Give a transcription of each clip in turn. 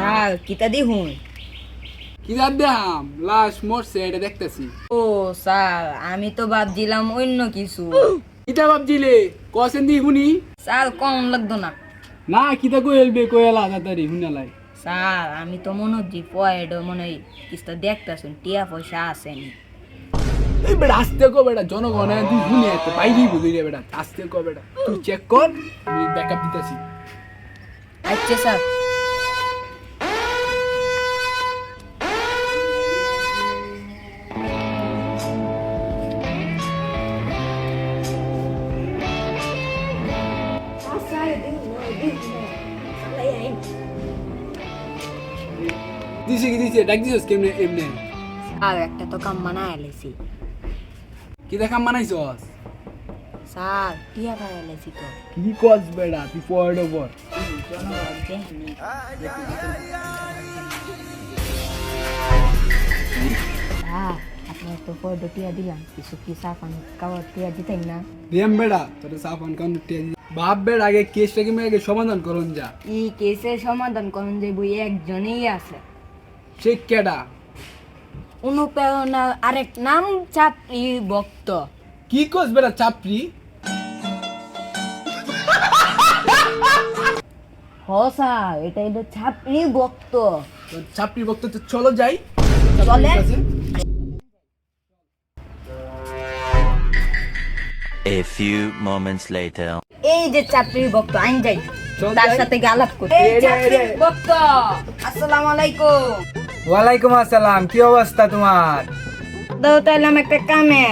Sir কিতা দিহুন কি জাত দেহাম লাশ মরছে এটা দেখতেছি। ও স্যার আমি তো ভাবছিলাম অন্য কিছু। কিতা ভাবছিলে কসেন দি শুনি। স্যার কম লাগতো না। না কিতা কইলবে কইলা তাড়াতাড়ি শুনালাই স্যার আমি তো মনে হচ্ছি পয়েড মনে হয় কিছু দেখতেছুন টিয়া পয়সা আসেনি। এই বেটা আস্তে কো বেটা জনগণ তুই শুনে তো বাইরেই বুঝি রে বেটা আস্তে কো বেটা তুই চেক কর আমি ব্যাকআপ দিতেছি। আচ্ছা স্যার। দিছে কি দিছে? ডাক দিছস কেমনে এমনে? আর একটা তো কাম বানায় এলেছি কি দেখাম বানাইছস? স্যার টিয়া ভাই এলেছি তো। কি কস বেটা তুই ফরওয়ার্ড ওভার দেখেনি আপনার তো পয়েড টিয়া দিলাম। কিছু কি সাফান কাবার টিয়া দিতেন না? দিয়াম বেটা তোর সাফান কান টিয়া দি বাপ বেড়া আগে কেসটাকে মেয়ে আগে সমাধান করুন যা। এই কেসের সমাধান করুন যে বই একজনেই আছে। সে কেডা অনুপ্রেরণা আরেক নাম চাপড়ি ভক্ত। কি কস বেটা চাপড়ি? হ স্যার এটা এটা ছাপড়ি ভক্ত। চাপড়ি বক্ত তো চলো যাই। কাছে। A few moments later. এই যে চাপড়ি ভক্ত আইন যাই। তার সাথে গিয়ে আলাপ করি। এই চাপড়ি ভক্ত আসসালামু আলাইকুম। ওয়ালাইকুম আসসালাম কি অবস্থা তোমার? দাও তাহলে আমি একটা কামে।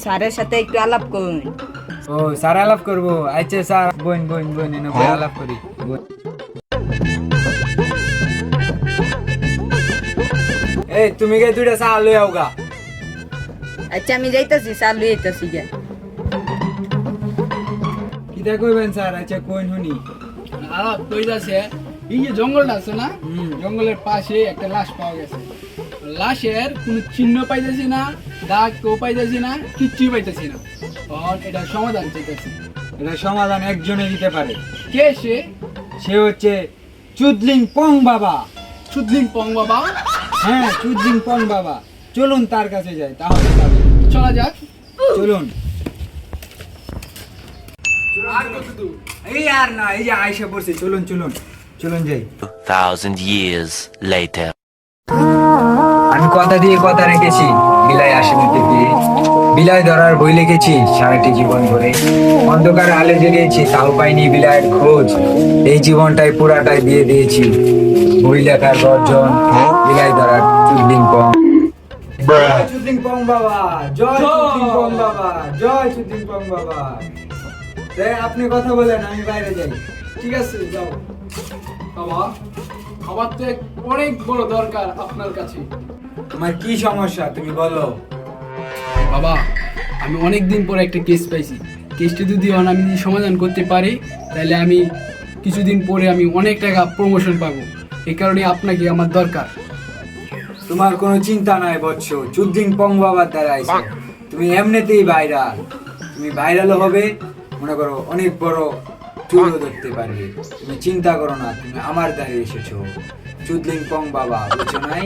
স্যারের সাথে একটু আলাপ করুন। ও স্যার আলাপ করব। আচ্ছা স্যার বোন বোন বোন এনে বই আলাপ করি। এই তুমি গে দুইটা চা লই আওগা আচ্ছা আমি যাইতাছি স্যার লই যাইতাছি গে কিটা কইবেন স্যার? আচ্ছা কোন শুনি। আর কই যাচ্ছে এই যে জঙ্গলটা আছে না জঙ্গলের পাশে একটা লাশ পাওয়া গেছে। লাশের কোনো চিহ্ন পাইতেছি না দাগ কেউ পাইতেছি না কিচ্ছুই পাইতেছি না। তখন এটা সমাধান চাইতেছি। এটা সমাধান একজনে দিতে পারে। কে সে? সে হচ্ছে চুদলিং পং বাবা। সুদলিং পং বাবা? হ্যাঁ চুদলিং পং বাবা। চলুন তার কাছে যাই তাহলে চলা যাক। চলুন। আর কত দূর এই আর না এই যে আইসা পড়ছে চলুন চলুন। চলুন যাই। Thousand years later. আমি কথা দিয়ে কথা রেখেছি বিলাই আসেনি থেকে। বিলাই ধরার বই লিখেছি সারাটি জীবন ধরে। অন্ধকার আলে জেগেছি তাও পাইনি বিলাইয়ের খোঁজ। এই জীবনটাই পুরাটাই দিয়ে দিয়েছি। বই লেখার গর্জন বিলাই ধরার চুদ্দিন পং। জয় চুদ্দিন পং বাবা জয় চুদ্দিন পং বাবা জয় চুদ্দিন পং বাবা। তাই আপনি কথা বলেন আমি বাইরে যাই। ঠিক আছে যাও। বাবা আমার তো এক অনেক বড় দরকার আপনার কাছে। আমার কি সমস্যা তুমি বলো। বাবা আমি অনেক দিন পরে একটা কেস পাইছি। কেসটা যদি আমি যদি সমাধান করতে পারি তাহলে আমি কিছুদিন পরে আমি অনেক টাকা প্রমোশন পাবো। এই কারণে আপনাকে আমার দরকার। তোমার কোনো চিন্তা নাই বৎস। চুদ্দিন পং বাবার দ্বারা তুমি এমনিতেই ভাইরাল তুমি ভাইরালও হবে মনে করো অনেক বড় চুলও ধরতে পারবে তুমি চিন্তা করো না তুমি আমার দ্বারে এসেছ। চুদ্দিন পং বাবা বুঝছ নাই?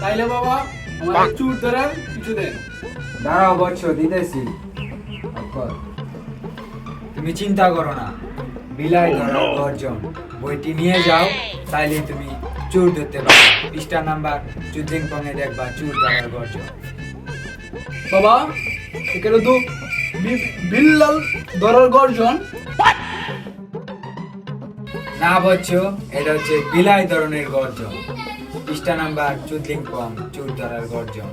তাইলে বাবা আমার চুর ধরার কিছু দেন। দাঁড়াও বৎস দিতেছি। তুমি চিন্তা করো না। বিলাই ধরার গর্জন। বইটি নিয়ে যাও তাইলে তুমি চুর ধরতে পারো। পৃষ্ঠা নাম্বার চুদ্দিন পঙে দেখবা চুর ধরার গর্জন। বাবা এখানে তো বিল্লাল দরার গর্জন। না বলছো এটা হচ্ছে বিলাই ধরনের গর্জন। পৃষ্ঠা নাম্বার চুদলিং কম চুর ধরার গর্জন।